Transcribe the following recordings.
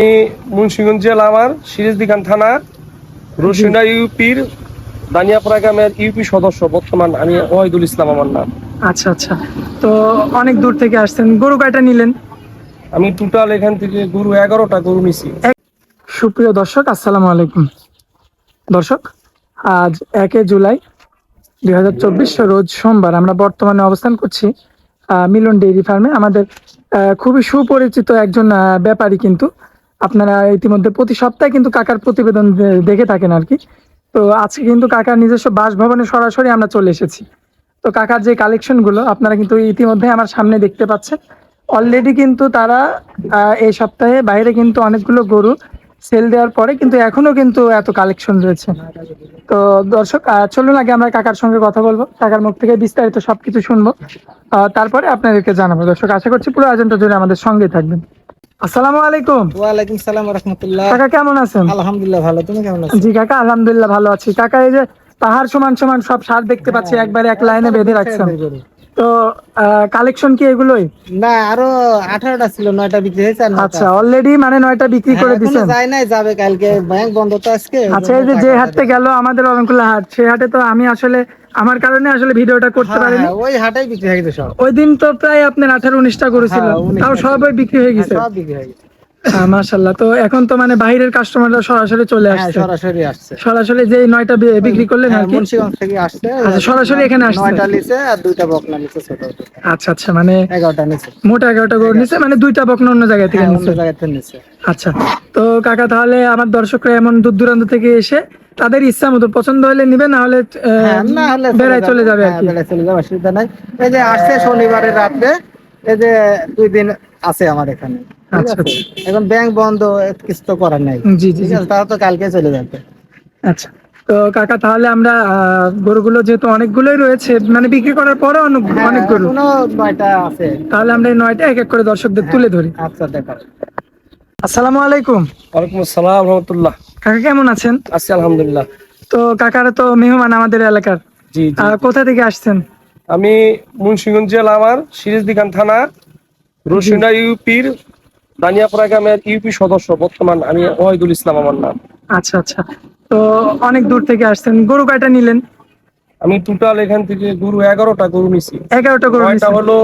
আমি মুন্সিগঞ্জ জেলা আমার সিরাজদিখান থানা রসুনা ইউপির দানিয়াপাড়া গ্রামের ইউপি সদস্য বর্তমান আমি ওয়াহিদুল ইসলাম আমার নাম। আচ্ছা আচ্ছা। তো অনেক দূর থেকে আসছেন গরু কয়টা নিলেন? আমি টোটাল এখান থেকে গরু এগারোটা গরু নিছি। সুপ্রিয় দর্শক আসসালামু আলাইকুম। দর্শক আজ একে জুলাই দুই হাজার চব্বিশ রোজ সোমবার আমরা বর্তমানে অবস্থান করছি মিলন ডেইরি ফার্মে। আমাদের খুবই সুপরিচিত একজন ব্যাপারী কিন্তু আপনারা ইতিমধ্যে প্রতি সপ্তাহে কিন্তু কাকার প্রতিবেদন দেখে থাকেন আর কি। তো আজকে কিন্তু কাকার নিজস্ব বাসভবনে সরাসরি আমরা চলে এসেছি। তো কাকার যে কালেকশনগুলো আপনারা কিন্তু ইতিমধ্যে আমার সামনে দেখতে পাচ্ছেন। অলরেডি কিন্তু তারা এই সপ্তাহে বাইরে কিন্তু অনেকগুলো গরু সেল দেওয়ার পরে কিন্তু এখনও কিন্তু এত কালেকশন রয়েছে। তো দর্শক চলুন আগে আমরা কাকার সঙ্গে কথা বলব। কাকার মুখ থেকে বিস্তারিত সবকিছু শুনব। তারপরে আপনাদেরকে জানাব। দর্শক, আশা করছি পুরো আয়োজনটা জুড়ে আমাদের সঙ্গে থাকবেন। আসসালামু আলাইকুম। ওয়ালাইকুম সালাম রহমতুল্লাহ কাকা কেমন আছেন? আলহামদুলিল্লাহ ভালো তুমি কেমন আছো? জি কাকা আলহামদুলিল্লাহ ভালো আছি। কাকা এই যে পাহাড় সমান সমান সব সার দেখতে পাচ্ছি একবারে এক লাইনে বেঁধে রাখছেন। তো কালেকশন কি এগুলোই? না আরও আঠারোটা ছিল নয়টা বিক্রি হয়েছে আচ্ছা অলরেডি মানে নয়টা বিক্রি হ্যাঁ, করে যায় নাই যাবে কালকে। ব্যাংক বন্ধ তো আজকে আচ্ছা এই যে হাটতে গেল আমাদের অনেকগুলো হাট সেই হাটে তো আমি আসলে আমার কারণে আসলে ভিডিওটা করতে হ্যাঁ, পারিনি। হ্যাঁ, ওই হাটেই বিক্রি হয়ে গেছে সব। ওই দিন তো প্রায় আপনার আঠারো উনিশটা করেছিল 19টা তাও সবই বিক্রি হয়ে গেছে। সব বিক্রি হয়ে গেছে। মাশাল্লাহ তো এখন তো মানে বাইরের কাস্টমাররা সরাসরি চলে হ্যাঁ আসছে। সরাসরি আসছে। সরাসরি যে নয়টা বিক্রি করলেন আর হ্যাঁ, কি মুন্সিগঞ্জ থেকে আসছে। আচ্ছা, সরাসরি এখানে আসছে? নয়টা নিচে আর দুইটা বকনা নিচে ছোট। আচ্ছা আচ্ছা মানে এগারোটা নিচে। মোটা এগারোটা গরু নিচ্ছে মানে দুইটা বকনা অন্য জায়গা থেকে হ্যাঁ, অন্য জায়গা থেকে নিচে আচ্ছা তো কাকা তাহলে আমার দর্শকরা এমন দূর দূরান্ত থেকে এসে তাদের ইচ্ছা মতো পছন্দ হলে নিবে না হলে হ্যাঁ, না হলে বেড়ায় চলে যাবে আর হ্যাঁ, কি? বেড়ায় চলে যাবে অসুবিধা নাই। এই যে আসছে শনিবারের রাত্রে এই যে দুই দিন আছে আমার এখানে। ঠিক আচ্ছা, এখন ব্যাংক বন্ধ কিছু তো করার নাই। জি জি তারা তো কালকে চলে যাবে। আচ্ছা। তো কাকা তাহলে আমরা আহ, গরুগুলো যেহেতু অনেকগুলোই রয়েছে মানে বিক্রি করার পরে অনেক অনেক গরু। নয়টা আছে। তাহলে আমরা এই নয়টা এক এক করে দর্শকদের তুলে ধরি। আচ্ছা দেখো। আসসালামু আলাইকুম। ওয়ালাইকুম আসসালাম রহমতুল্লাহ। কাকা কেমন আছেন? আছি আলহামদুলিল্লাহ। তো কাকারা তো মেহমান আমাদের এলাকার। জি জি। কোথা থেকে আসছেন? আমি মুন্সিগঞ্জ জেলা আমার সিরাজদিখান থানা রসুনা ইউপির দানিয়াপাড়া গ্রামের ইউপি সদস্য বর্তমান আমি ওয়াহিদুল ইসলাম আমার নাম। আচ্ছা আচ্ছা। তো অনেক দূর থেকে আসছেন গরু কয়টা নিলেন? আমি টোটাল এখান থেকে গরু এগারোটা গরু নিছি। এগারোটা গরু নিছেন। হলো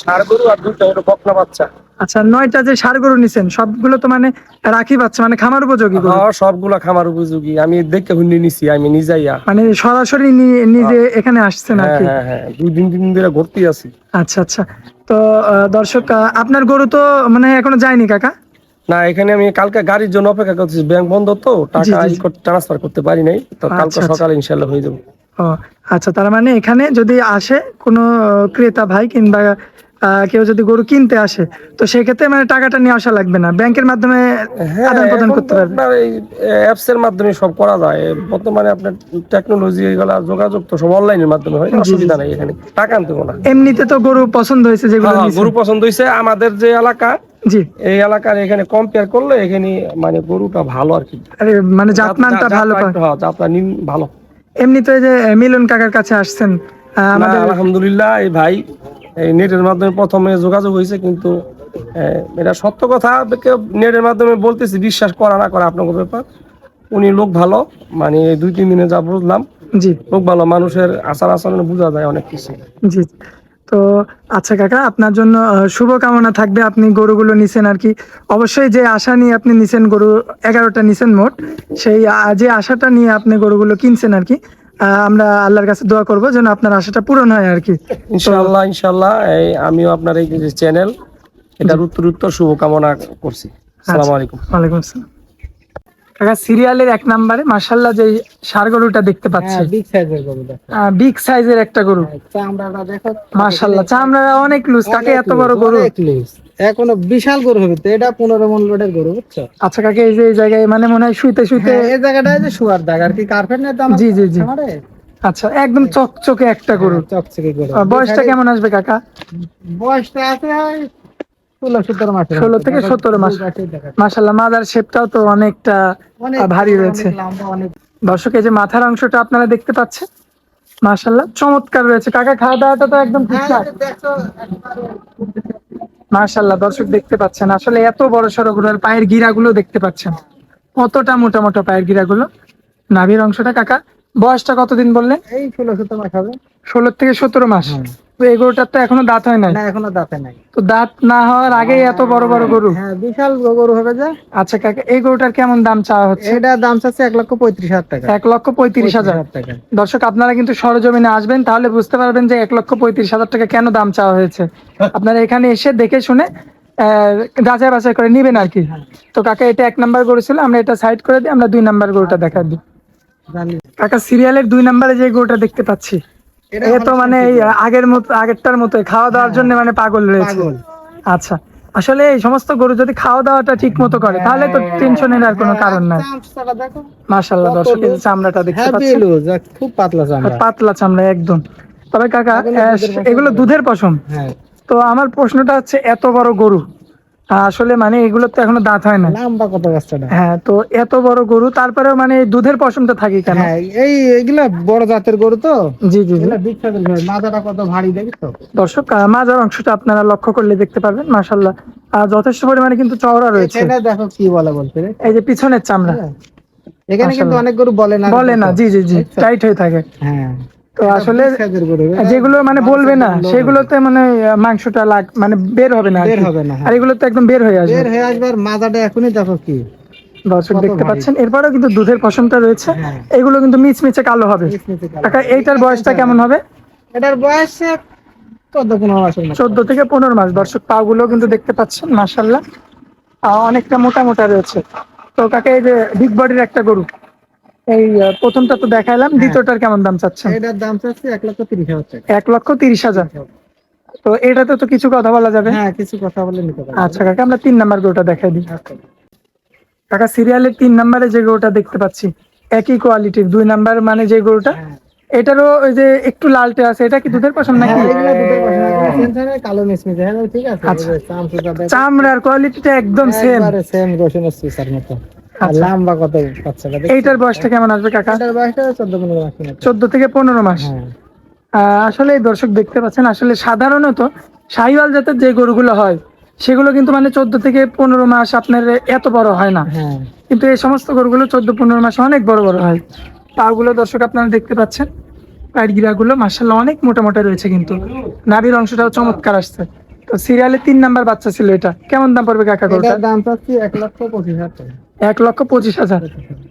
সার গরু আর দুইটা হলো বকনা বাচ্চা। আচ্ছা নয়টা যে সার গরু নিছেন সবগুলো তো মানে রাখি পাচ্ছে মানে খামার উপযোগী গরু? হ্যাঁ সবগুলা খামার উপযোগী। আমি দেখে হুন্নি নিছি আমি নিজেইয়া মানে সরাসরি নিজে এখানে আসছেন আর হ্যাঁ কি? হ্যাঁ হ্যাঁ। দুই দিন তিন দিন ধরে ঘুরতেই আছি। আচ্ছা আচ্ছা। তো দর্শক আপনার গরু তো মানে এখনও যায়নি কাকা না এখানে আমি কালকে গাড়ির জন্য অপেক্ষা করছি ব্যাংক বন্ধ তো টাকা। ট্রান্সফার করতে পারি নাই তো আচ্ছা, কালকে আচ্ছা। সকালে ইনশাল্লাহ হয়ে যাবে আচ্ছা তার মানে এখানে যদি আসে কোনো ক্রেতা ভাই কিংবা কেউ যদি গরু কিনতে আসে তো সেক্ষেত্রে মানে টাকাটা নিয়ে আসা লাগবে না। ব্যাংকের মাধ্যমে আদান প্রদান করতে পারবে। অ্যাপস এর মাধ্যমে সব করা যায়। বর্তমানে আপনার টেকনোলজি এগুলা যোগাযোগ তো সব অনলাইনের মাধ্যমে হয় অসুবিধা নাই এখানে টাকা আনতে হবে না। এমনিতে তো গরু পছন্দ হয়েছে যেগুলো হ্যাঁ, গরু পছন্দ হয়েছে। আমাদের যে এলাকা জি। এই এলাকার এখানে কম্পেয়ার করলে এখানে মানে গরুটা ভালো আর কি। আরে মানে জাতমানটা ভালো হ্যাঁ, জাতটা ভালো। এমনি তো এই যে মিলন কাকার কাছে আসছেন আমাদের আলহামদুলিল্লাহ এই ভাই এই নেটের মাধ্যমে প্রথমে যোগাযোগ হয়েছে কিন্তু এটা সত্য কথা কেউ নেটের মাধ্যমে বলতেছি বিশ্বাস করা না করা আপনার ব্যাপার। উনি লোক ভালো মানে দুই তিন দিনে যা বুঝলাম জি। লোক ভালো মানুষের আচার আচরণে বোঝা যায় অনেক কিছু। জি। তো আচ্ছা কাকা আপনার জন্য শুভকামনা থাকবে আপনি গরুগুলো নিছেন আর কি। অবশ্যই যে আশা নিয়ে আপনি নিছেন গরু এগারোটা নিছেন মোট সেই যে আশাটা নিয়ে আপনি গরুগুলো কিনছেন আর কি আমরা আল্লাহর কাছে দোয়া করব যেন আপনার আশাটা পূরণ হয় আর কি। ইনশাল্লাহ ইনশাল্লাহ এই আমিও আপনার এই যে চ্যানেল এটার উত্তর উত্তর শুভকামনা করছি। আসসালামু আলাইকুম। ওয়ালাইকুম আসসালাম। কাকা সিরিয়ালের এক নম্বরে মার্শাল্লাহ যে সার গরুটা দেখতে পাচ্ছি। হ্যাঁ বিগ সাইজের গরু বিগ সাইজের একটা গরু। চামড়াটা দেখো। মার্শাল্লাহ চামড়া অনেক লুজ কাকে এত বড় গরু? অনেক loose। এখনও বিশাল গরু হবে এটা পনেরো মন লোডের গরু বুঝছ? আচ্ছা কাকে এই যে এই জায়গায় মানে মনে হয় শুইতে শুইতে হ্যাঁ, এই জায়গাটায় যে শুয়ার দাগ আর কি কার্পেট নেই তো জি, জি, জি। আচ্ছা একদম চকচকে একটা গরু। হ্যাঁ, চকচকে গরু। বয়সটা কেমন আসবে কাকা? বয়সটা আছে ষোলো থেকে সতেরো মাস। মাসাল্লাহ মাদার শেপটাও তো অনেকটা ভারী রয়েছে। দর্শক এই যে মাথার অংশটা আপনারা দেখতে পাচ্ছেন? মাশাল্লাহ চমৎকার রয়েছে। কাকা খাওয়া দাওয়াটা তো একদম ঠিকঠাক। দেখো মাশাল্লাহ দর্শক দেখতে পাচ্ছেন। আসলে এত বড় সড়ো গরুর পায়ের গিরাগুলো দেখতে পাচ্ছেন। কতটা মোটা মোটা পায়ের গিরাগুলো? নাভির অংশটা কাকা। বয়সটা কতদিন বললেন? এই ষোলো সতেরো মাস হবে। ষোলো থেকে সতেরো মাস। তো এই গরুটার তো এখনও দাঁত হয় নাই? না এখনও দাঁতে নাই। তো দাঁত না হওয়ার আগেই এত বড় বড় গরু? হ্যাঁ বিশাল গরু হবে যে। আচ্ছা কাকা এই গরুটার কেমন দাম চাওয়া হচ্ছে? এটার দাম চাচ্ছে এক লক্ষ পঁয়ত্রিশ হাজার টাকা। এক লক্ষ পঁয়ত্রিশ হাজার। টাকা। দর্শক আপনারা কিন্তু সরজমিনে আসবেন তাহলে বুঝতে পারবেন যে এক লক্ষ পঁয়ত্রিশ হাজার টাকা কেন দাম চাওয়া হয়েছে। আপনারা এখানে এসে দেখে শুনে যাচাই বাছাই করে নিবেন আর কি। তো কাকা এটা এক নাম্বার গরু ছিল আমরা এটা সাইড করে দিই আমরা দুই নাম্বার গরুটা দেখা দিই। কাকা সিরিয়ালের দুই নাম্বারে যে গরুটা দেখতে পাচ্ছি। এটা এ তো মানে আগের মতো আগেরটার মতো খাওয়া দাওয়ার জন্য মানে পাগল রয়েছে। আচ্ছা আসলে এই সমস্ত গরু যদি খাওয়া দাওয়াটা ঠিক মতো করে তাহলে তো টেনশনের আর কোনো কারণ নাই। চামচটা দেখো। দর্শক এই চামড়াটা দেখতে পাচ্ছেন। খুব পাতলা চামড়া। পাতলা চামড়া একদম। তবে কাকা এগুলো দুধের পশম। হ্যাঁ। তো আমার প্রশ্নটা হচ্ছে এত বড় গরু আসলে মানে এগুলো তো এখনও দাঁত হয় না। লম্বা কত গাছটা হ্যাঁ তো এত বড় গরু তারপরেও মানে দুধের পশমটা থাকে কেন? হ্যাঁ এই এগুলা বড় জাতের গরু তো। জি জি বিখ্যাত। মাথাটা কত ভারী দেখিস তো দর্শক মাজার অংশটা আপনারা লক্ষ্য করলে দেখতে পারবেন মাশাল্লাহ আর যথেষ্ট পরিমাণে কিন্তু চওড়া রয়েছে। দেখো কি বলে বলতে এই যে পিছনের চামড়া। হ্যাঁ। এখানে কিন্তু অনেক গরু বলে না। বলে না জি জি জি টাইট হয়ে থাকে। হ্যাঁ। তো আসলে যেগুলো মানে বলবে না সেগুলোতে মানে মাংসটা লাগ মানে বের হবে না বের হবে না হ্যাঁ। আর এগুলো তো একদম বের হয়ে আসবে। বের হয়ে আসবে আর মাথাটা এখনই দেখো কি। দর্শক দেখতে পাচ্ছেন। এরপরেও কিন্তু দুধের পশমটা রয়েছে। হ্যাঁ। এগুলো কিন্তু মিচমিচে কালো হবে। এইটার বয়সটা কেমন হবে? এটার বয়স চোদ্দ থেকে পনেরো মাস। দর্শক পা গুলো কিন্তু দেখতে পাচ্ছেন মাসাল্লাহ অনেকটা মোটা মোটা রয়েছে। তো কাকে এই যে বিগ বডির একটা গরু। এই প্রথমটা তো দেখাইলাম দ্বিতীয়টার কেমন দাম চাচ্ছেন? এটার দাম চাচ্ছে এক লক্ষ তিরিশ হাজার টাকা। এক লক্ষ তিরিশ হাজার। তো এটাতে তো কিছু কথা বলা যাবে? হ্যাঁ কিছু কথা বলে নিতে পারব। আচ্ছা কাকা আমরা তিন নাম্বার গরুটা দেখাই দিই। আচ্ছা। কাকা সিরিয়ালের তিন নাম্বারে যে গরুটা দেখতে পাচ্ছি একই কোয়ালিটির দুই নাম্বার মানে যে গরুটা হ্যাঁ। এটারও ওই যে একটু লালটে আছে এটা কি দুধের পশম নাকি? হ্যাঁ, কালো হ্যাঁ, ঠিক আছে? আচ্ছা। চামড়ার কোয়ালিটিটা একদম সেম রসুনের মতো। আর আচ্ছা। লম্বা কত বাচ্চাটা? এইটার বয়সটা কেমন আসবে কাকা? এটার বয়সটা 14 পনেরো মাসের মতো। চোদ্দ থেকে পনেরো মাস। হ্যাঁ, আসলে দর্শক দেখতে পাচ্ছেন আসলে সাধারণত শাহিওয়াল জাতের যে গরুগুলো হয় সেগুলো কিন্তু মানে চোদ্দ থেকে পনেরো মাস আপনার এত বড় হয় না। হ্যাঁ। কিন্তু এই সমস্ত গরুগুলো চোদ্দ পনেরো মাসে অনেক বড় বড় হয়। পাগুলো দর্শক আপনারা দেখতে পাচ্ছেন পায়ের গিরাগুলো মার্শাল্লাহ অনেক মোটা মোটা রয়েছে কিন্তু। নাভির অংশটাও চমৎকার আসছে। তো সিরিয়ালে তিন নাম্বার বাচ্চা ছিল এটা। কেমন দাম পড়বে কাকা গরুটা দাম চাচ্ছি এক লক্ষ পঁচিশ হাজার। এক লক্ষ পঁচিশ হাজার।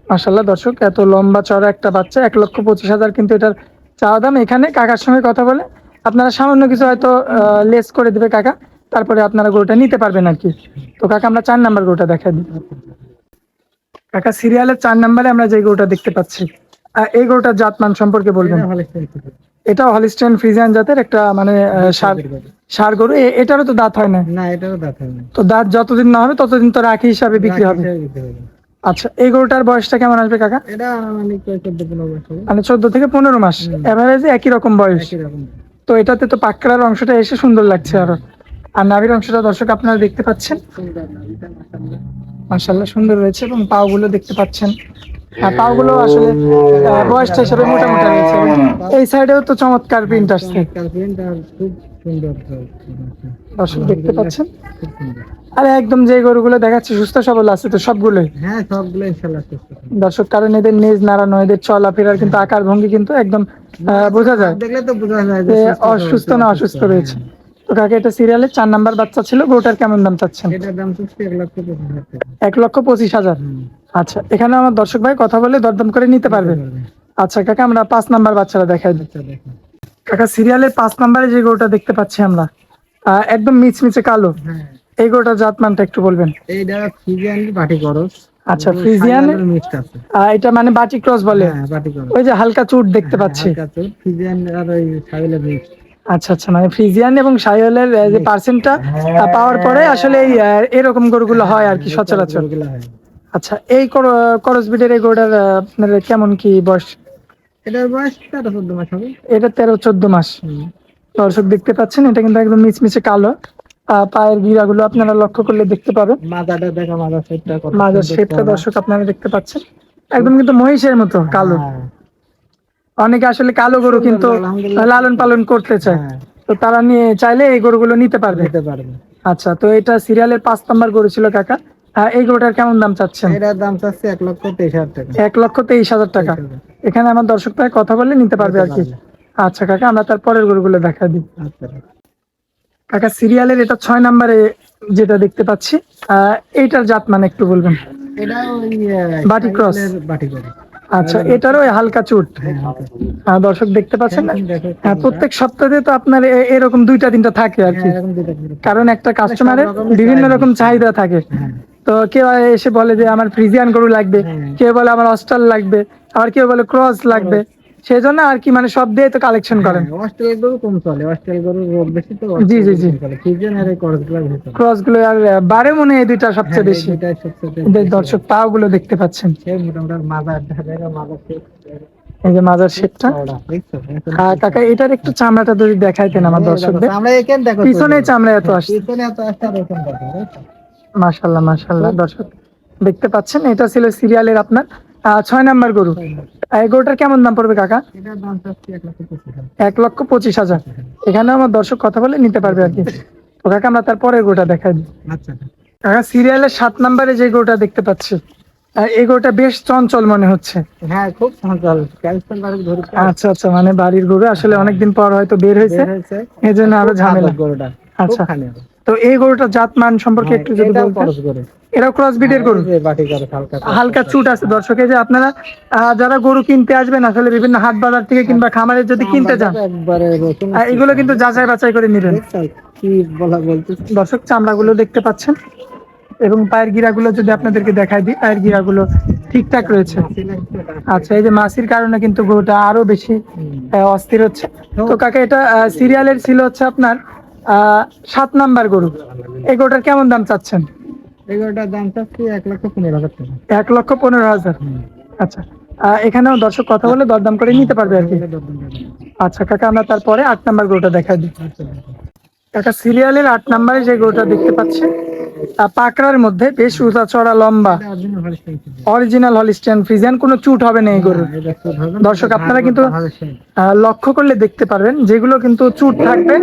মার্শাল্লাহ দর্শক এত লম্বা চড়া একটা বাচ্চা এক লক্ষ পঁচিশ হাজার কিন্তু এটার চাওয়া দাম। এখানে কাকার সঙ্গে কথা বলে আপনারা সামান্য কিছু হয়তো লেস করে দিবে কাকা তারপরে আপনারা গরুটা নিতে পারবেন আর কি। তো কাকা আমরা চার নাম্বার গরুটা দেখা দিই। কাকা সিরিয়ালের চার নাম্বারে আমরা যে গরুটা দেখতে পাচ্ছি এই গরুটার জাতমান সম্পর্কে বলবেন? এটা হলিস্টেন ফ্রিজিয়ান। জাতের একটা মানে সার সার গরু এটারও তো দাঁত হয় না না এটারও দাঁত হয় না। তো দাঁত যতদিন না হবে ততদিন তো রাখি হিসাবে বিক্রি হবে। আচ্ছা এই গরুটার বয়সটা কেমন আসবে কাকা? এটা আনুমানিক ওই 14 পনেরো মাস হবে। মানে চোদ্দ থেকে পনেরো মাস। এভারেজে একই রকম বয়স। তো এটাতে তো পাকড়ার অংশটা এসে সুন্দর লাগছে আরও। আর নাভির অংশটা দর্শক আপনারা দেখতে পাচ্ছেন। মার্শাল্লাহ সুন্দর রয়েছে এবং পাও গুলো দেখতে পাচ্ছেন। আর পাও গুলো আসলে বয়সটা হিসাবে মোটা মোটা রয়েছে এই সাইডেও তো চমৎকার প্রিন্ট আসছে। খুব সুন্দর দর্শক দেখতে পাচ্ছেন। আর একদম যে গরুগুলো দেখাচ্ছে সুস্থ সবল আছে তো সবগুলোই? হ্যাঁ সবগুলো ইনশাল্লাহ সুস্থ দর্শক কারণ এদের নেজ নাড়ানো এদের চলাফেরার কিন্তু আকার ভঙ্গি কিন্তু একদম আহ, বোঝা যায়। দেখলে তো বোঝা যায় যে অসুস্থ না অসুস্থ রয়েছে। তো কাকে এটা সিরিয়ালের চার নাম্বার বাচ্চা ছিল গরুটার কেমন দাম চাচ্ছেন? এটার দাম এক লক্ষ পঁচিশ হাজার এক লক্ষ পঁচিশ হাজার। আচ্ছা এখানে আমার দর্শক ভাই কথা বলে দরদাম করে নিতে পারবে। আচ্ছা কাকা আমরা পাঁচ নাম্বার বাচ্চারা দেখাই কাকা সিরিয়ালের পাঁচ নাম্বারে যে গরুটা দেখতে পাচ্ছি আমরা একদম মিচমিচে কালো। হ্যাঁ এই গরুটার জাতমানটা একটু বলবেন। এইটা ফিজিয়ান বাটি করস। আচ্ছা ফ্রিজিয়ান এটা মানে বাটি ক্রস বলে। হ্যাঁ ওই যে হালকা চুট দেখতে পাচ্ছি। ফিজিয়ান আর ওই সাইলের মিক্স আচ্ছা আচ্ছা মানে ফ্রিজিয়ান এবং সাইওয়ালের আহ, যে পার্সেন্টটা পাওয়ার পরে আসলে এই এরকম গরুগুলো হয় আর কি সচরাচর। হয়। আচ্ছা এই করস বিডের এই গরুটার আপনার কেমন কি বয়স? এটার বয়স তেরো চোদ্দ মাস হবে। এটা তেরো চোদ্দ মাস। দর্শক দেখতে পাচ্ছেন এটা কিন্তু একদম মিচমিচে কালো। পায়ের গিরাগুলো আপনারা লক্ষ্য করলে দেখতে পাবেন। মাথাটা দেখো মাথা সেটটা মাজার শেপটা দর্শক আপনারা দেখতে পাচ্ছেন। একদম কিন্তু মহিষের মতো কালো। হ্যাঁ, অনেকে আসলে কালো গরু কিন্তু লালন পালন করতে চায়। হ্যাঁ। তো তারা নিয়ে চাইলে এই গরুগুলো নিতে পারবে। নিতে পারবে। আচ্ছা তো এটা সিরিয়ালের পাঁচ নাম্বার গরু ছিল কাকা। এই গরুটার কেমন দাম চাচ্ছেন? এটার দাম চাচ্ছে এক লক্ষ তেইশ হাজার টাকা। এক লক্ষ তেইশ হাজার টাকা। এখানে আমার দর্শক ভাই কথা বললে নিতে পারবে আর কি। আচ্ছা কাকা আমরা তার পরের গরুগুলো দেখা দিই। আচ্ছা কাকা। সিরিয়ালের এটা ছয় নম্বরে যেটা দেখতে পাচ্ছি এইটার জাত মানে একটু বলবেন। বাটি cross। সাইকেলের বাটি করে আচ্ছা এটারও ওই হালকা চুট। হ্যাঁ, দর্শক দেখতে পাচ্ছেন? না হ্যাঁ প্রত্যেক সপ্তাহে তো আপনার এরকম দুইটা তিনটা থাকে আর কি। হ্যাঁ। কারণ একটা কাস্টমারের বিভিন্ন রকম চাহিদা থাকে। হ্যাঁ। তো কেউ এসে বলে যে আমার ফ্রিজিয়ান গরু লাগবে। হ্যাঁ। কেউ বলে আমার অস্টাল লাগবে। আবার কেউ বলে ক্রস লাগবে। সেই জন্য আর কি মানে সব দিয়ে তো কালেকশন করেন। হ্যাঁ, অস্ট্রেলিয়া গরু কম চলে। অস্ট্রেলিয়া গরুর রোগ বেশি তো জি, জি, জি। আর ক্রসগুলো আর বারে মনে হয় এই দুইটা সবচেয়ে হ্যাঁ, বেশি। দর্শক পাও গুলো দেখতে পাচ্ছেন। মোটামুটি মাজার দেখা মাজার এই যে মাজার শেপটা। আর কাকা এটার একটু চামড়াটা যদি দেখাইতেন আমার দর্শকদের। পিছনে চামড়া এত আসছে। পিছনে এত আসছে আর? মাশাল্লাহ মাশাল্লাহ দর্শক দেখতে পাচ্ছেন এটা ছিল সিরিয়ালের আপনার ছয় নাম্বার গরু। গরুটার কেমন দাম পড়বে কাকা? এক লক্ষ পঁচিশ হাজার। এখানে আমার দর্শক কথা বলে নিতে পারবে আর কি। তো কাকা আমরা তারপরের গরুটা দেখাই দিই। আচ্ছা। কাকা সিরিয়ালের সাত নাম্বারে যে গরুটা দেখতে পাচ্ছি এই গরুটা বেশ চঞ্চল মনে হচ্ছে। হ্যাঁ খুব চঞ্চল। আচ্ছা আচ্ছা মানে বাড়ির গরু আসলে অনেকদিন পর হয়তো বের হয়েছে। এই জন্য আরও ঝামেলা। গরুটা। আচ্ছা। তো এই গরুটার জাত মান সম্পর্কে একটু যদি বলতেন। এরাও ক্রস বিটের গরু? হালকা চুট আছে। দর্শকে যে আপনারা যারা গরু কিনতে আসবেন আসলে বিভিন্ন হাট বাজার থেকে কিংবা খামারে যদি কিনতে যান এগুলো কিন্তু যাচাই বাছাই করে নেবেন। দর্শক চামড়াগুলো দেখতে পাচ্ছেন এবং পায়ের গিরাগুলো যদি আপনাদেরকে দেখাই দিই পায়ের গিরাগুলো ঠিকঠাক রয়েছে। আচ্ছা এই যে মাসির কারণে কিন্তু গরুটা আরও বেশি অস্থির হচ্ছে। তো কাকা এটা সিরিয়ালের ছিল হচ্ছে আপনার সাত নাম্বার গরু। এই গরুটার কেমন দাম চাচ্ছেন? এগুলোটার দাম চাচ্ছি এক লক্ষ পনেরো হাজার টাকা। এক লক্ষ পনেরো হাজার। আচ্ছা আহ, এখানেও দর্শক কথা বলে দরদাম করে নিতে পারবে আর কি। আচ্ছা কাকা আমরা তারপরে আট নাম্বার গরুটা দেখাই দিই। কাকা সিরিয়ালের আট নাম্বারে যে গরুটা দেখতে পাচ্ছি আহ, পাকড়ার মধ্যে বেশ উঁচা চড়া লম্বা অরিজিনাল হলিস্টিয়ান ফ্রিজিয়ান কোনো চুট হবে না এই গরুর। দর্শক, আপনারা কিন্তু- লক্ষ্য করলে দেখতে পারবেন যেগুলো কিন্তু চুট থাকবে।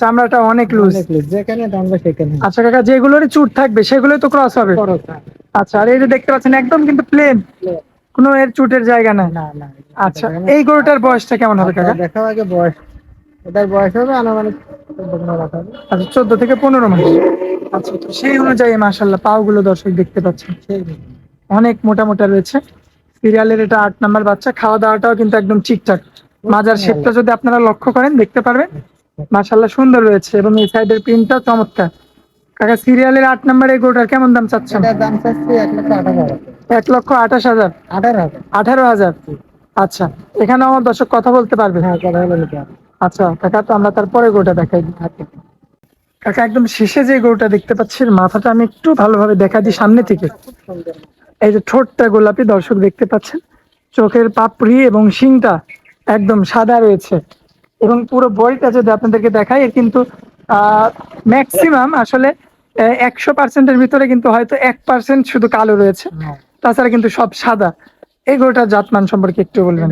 চামড়াটা অনেক লুজ আচ্ছা কাকা যেগুলোরই চুট থাকবে সেগুলোই তো ক্রস হবে। আচ্ছা আর এই যে দেখতে পাচ্ছেন একদম কিন্তু প্লেন কোনো এর চুটের জায়গা নাই। না না আচ্ছা এই গরুটার বয়সটা কেমন হবে কাকা? দেখাও আগে বয়স এটার বয়স হবে আনুমানিক। আচ্ছা চোদ্দ থেকে পনেরো মাস। আচ্ছা তো সেই অনুযায়ী মাসাল্লাহ পাও গুলো দর্শক দেখতে পাচ্ছেন। অনেক মোটা মোটা রয়েছে। সিরিয়ালের এটা আট নাম্বার বাচ্চা খাওয়া দাওয়াটাও কিন্তু একদম ঠিকঠাক। মাজার শেপটা যদি আপনারা লক্ষ্য করেন দেখতে পারবেন। মাসাল্লাহ সুন্দর রয়েছে এবং এই সাইডের প্রিন্টটা চমৎকার। কাকা সিরিয়ালের আট নাম্বার এই গরুটার কেমন দাম চাচ্ছেন? দাম চাচ্ছি এক লক্ষ আঠাশ হাজার। আঠারো হাজার। আঠারো হাজার? আচ্ছা এখানে আমার দর্শক কথা বলতে পারবে। হ্যাঁ কথা হবে আচ্ছা কাকা তো আমরা তারপরে গরুটা দেখাই দিই কাকা একদম শেষে যে গরুটা দেখতে পাচ্ছি মাথাটা আমি একটু ভালোভাবে দেখা দিই সামনে থেকে। এই যে ঠোঁটটা গোলাপি দর্শক দেখতে পাচ্ছেন চোখের পাপড়ি এবং শিংটা একদম সাদা রয়েছে। এবং পুরো বডিটা যদি আপনাদেরকে দেখাই এর কিন্তু ম্যাক্সিমাম আসলে একশো পার্সেন্টের ভিতরে কিন্তু হয়তো এক পার্সেন্ট শুধু কালো রয়েছে। তাছাড়া কিন্তু সব সাদা। এই গরুটার জাতমান সম্পর্কে একটু বলবেন।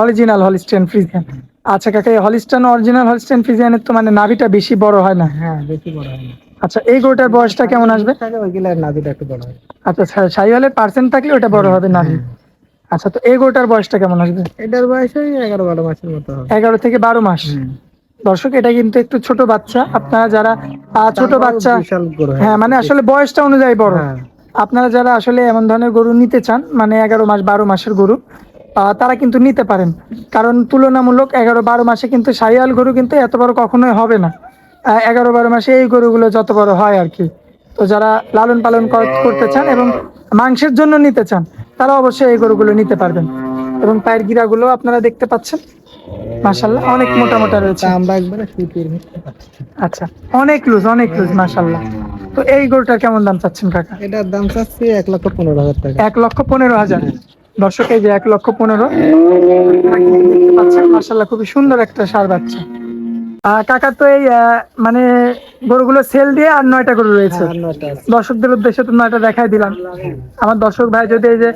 অরিজিনাল হলিস্টিয়ান ফ্রিজিয়ান আচ্ছা কাকা হলিস্টান অরিজিনাল হলিস্টিয়ান ফ্রিজিয়ানের তো মানে নাভিটা বেশি বড় হয় না? হ্যাঁ বেশি বড় হয় না। আচ্ছা এই গরুটার বয়সটা কেমন আসবে? থাকে ওইগুলো নাভিটা একটু বড় হয়। আচ্ছা সাইওয়ালের পার্সেন্ট থাকলে ওটা বড় হবে নাভি। আচ্ছা তো এই গরুটার বয়সটা কেমন আসবে? এটার বয়স ওই এগারো বারো মাসের মতো হবে। এগারো থেকে বারো মাস। দর্শক এটা কিন্তু একটু ছোট বাচ্চা। আপনারা যারা ছোট বাচ্চা হয়। হ্যাঁ মানে আসলে বয়সটা অনুযায়ী বড়। হ্যাঁ। আপনারা যারা আসলে এমন ধরনের গরু নিতে চান মানে এগারো মাস বারো মাসের গরু তারা কিন্তু নিতে পারেন। কারণ তুলনামূলক এগারো বারো মাসে কিন্তু সাইয়াল গরু কিন্তু এত বড় কখনোই হবে না। এগারো বারো মাসে এই গরুগুলো যত বড় হয় আর কি। তো যারা লালন পালন করতে চান এবং মাংসের জন্য নিতে চান তারা অবশ্যই এই গরুগুলো নিতে পারবেন। এবং পায়ের গিরাগুলো আপনারা দেখতে পাচ্ছেন। মাসাল্লাহ অনেক মোটা মোটা রয়েছে। আমরা একবারে সুতির আচ্ছা অনেক লুজ অনেক লুজ মাসাল্লাহ তো এই গরুটার কেমন দাম চাচ্ছেন কাকা? এটার দাম চাচ্ছি এক লক্ষ পনেরো হাজার টাকা। এক লক্ষ পনেরো হাজার। দর্শক এই যে এক লক্ষ পনেরো। মাসাল্লাহ খুবই সুন্দর একটা সার বাচ্চা। কাকা তো এই মানে গরুগুলো সেল দিয়ে আর নয়টা গরু রয়েছে। আছে। দর্শকদের উদ্দেশ্যে তো নয়টা দেখাই দিলাম। আমার দর্শক ভাই যদি এই যে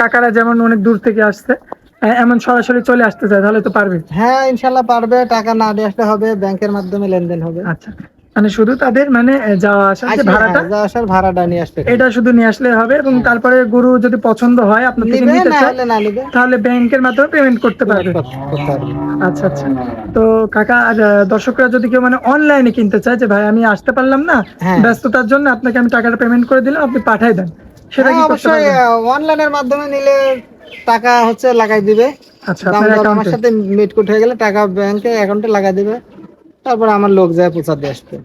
কাকারা যেমন অনেক দূর থেকে আসছে এমন সরাসরি চলে আসতে চায় তাহলে তো পারবে। হ্যাঁ ইনশাল্লাহ পারবে। টাকা না দিয়ে আসতে হবে ব্যাংকের মাধ্যমে লেনদেন হবে। আচ্ছা। মানে শুধু তাদের মানে যাওয়া আসার যে ভাড়াটা হ্যাঁ, যাওয়া আসার ভাড়াটা নিয়ে আসবে এটা শুধু নিয়ে আসলে হবে এবং তারপরে গরু যদি পছন্দ হয় আপনার থেকে নিতে চায় তাহলে ব্যাংকের মাধ্যমে পেমেন্ট করতে পারবে। আচ্ছা আচ্ছা। তো কাকা আর দর্শকরা যদি কেউ মানে অনলাইনে কিনতে চায় যে ভাই আমি আসতে পারলাম না হ্যাঁ। ব্যস্ততার জন্য আপনাকে আমি টাকাটা পেমেন্ট করে দিলাম আপনি পাঠাই দেন। সেটা কি হ্যাঁ, অবশ্যই অনলাইনের মাধ্যমে নিলে টাকা হচ্ছে লাগাই দিবে। আচ্ছা আপনার সাথে মিটকুট হয়ে গেলে টাকা ব্যাংকে অ্যাকাউন্টে লাগাই দিবে। তারপর আমার লোক যায় পৌঁছা দিয়ে আসবে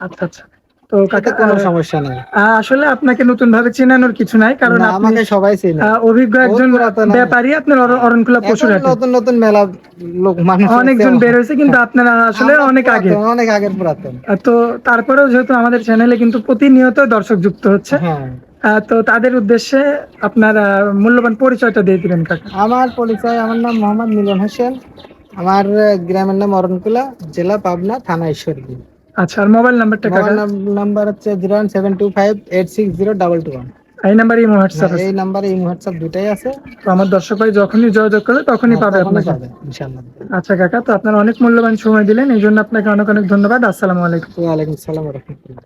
আচ্ছা আচ্ছা। তো কাকা কোনো সমস্যা নেই। আসলে আপনাকে নতুন ভাবে চেনানোর কিছু নাই কারণ সবাই চিনে। অভিজ্ঞ একজন ব্যাপারী আপনার অর- অরণখোলা এখন পশুর হাটে। নতুন নতুন মেলা লোক মানুষ অনেকজন বের হয়েছে কিন্তু আপনারা আসলে অনেক আগে। অনেক আগের পুরাতন। তো তারপরেও যেহেতু আমাদের চ্যানেলে কিন্তু প্রতিনিয়ত দর্শক যুক্ত হচ্ছে হ্যাঁ। তো তাদের উদ্দেশ্যে আপনার মূল্যবান পরিচয়টা দিয়ে দিবেন কাকা। আমার পরিচয় আমার নাম মোহাম্মদ মিলন হোসেন। আমার গ্রামের নাম অরণকুলা জেলা পাবনা থানা ঈশ্বরদী। আচ্ছা আর মোবাইল নাম্বারটা কাকা? নাম্বার হচ্ছে zero one seven two five eight six zero double two one. এই নাম্বারই হোয়াটসঅ্যাপ এই নাম্বারে এই হোয়াটসঅ্যাপ দুটাই আছে। তো আমার দর্শক ভাই যখনই যোগাযোগ করবে তখনই পাবে আপনাকে। ইনশাআল্লাহ। আচ্ছা কাকা তো আপনার অনেক মূল্যবান সময় দিলেন এই জন্য আপনাকে অনেক অনেক ধন্যবাদ। আসসালামু আলাইকুম। ওয়ালাইকুম আসসালাম রহমতুল্লাহ।